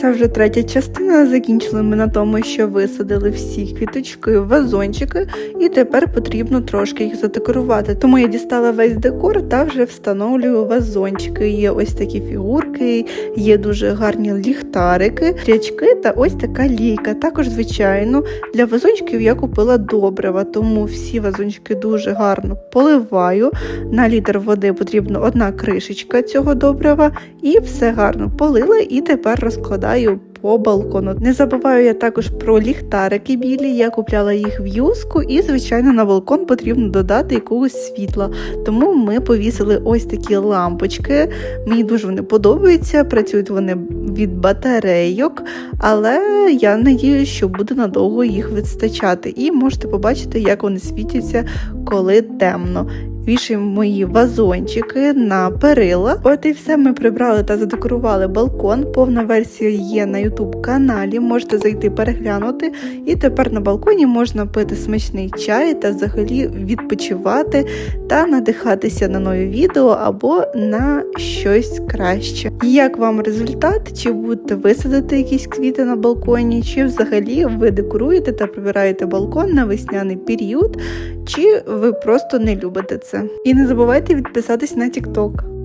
це вже третя частина. Закінчили ми на тому, що висадили всі квіточки в вазончики, і тепер потрібно трошки їх задекорувати. Тому я дістала весь декор та вже встановлюю вазончики. Є ось такі фігурки, є дуже гарні ліхтарики, рячки та ось така лійка. Також, звичайно, для вазончиків я купила добрива, тому всі вазончики дуже гарно поливаю. На літр води потрібна одна кришечка цього добрива, і все гарно полила, і тепер розкладаю. По балкону. Не забуваю я також про ліхтарики білі. Я купляла їх в юску, і, звичайно, на балкон потрібно додати якогось світла. Тому ми повісили ось такі лампочки. Мені дуже вони подобаються, працюють вони від батарейок, але я надію, що буде надовго їх вистачати. І можете побачити, як вони світяться, коли темно. Вішаємо мої вазончики на перила. От і все ми прибрали та задекорували балкон. Повна версія є на YouTube каналі. Можете зайти переглянути. І тепер на балконі можна пити смачний чай та взагалі відпочивати та надихатися на нові відео або на щось краще. Як вам результат? Чи будете висадити якісь квіти на балконі, чи взагалі ви декоруєте та прибираєте балкон на весняний період, чи ви просто не любите це? І не забувайте підписатись на TikTok.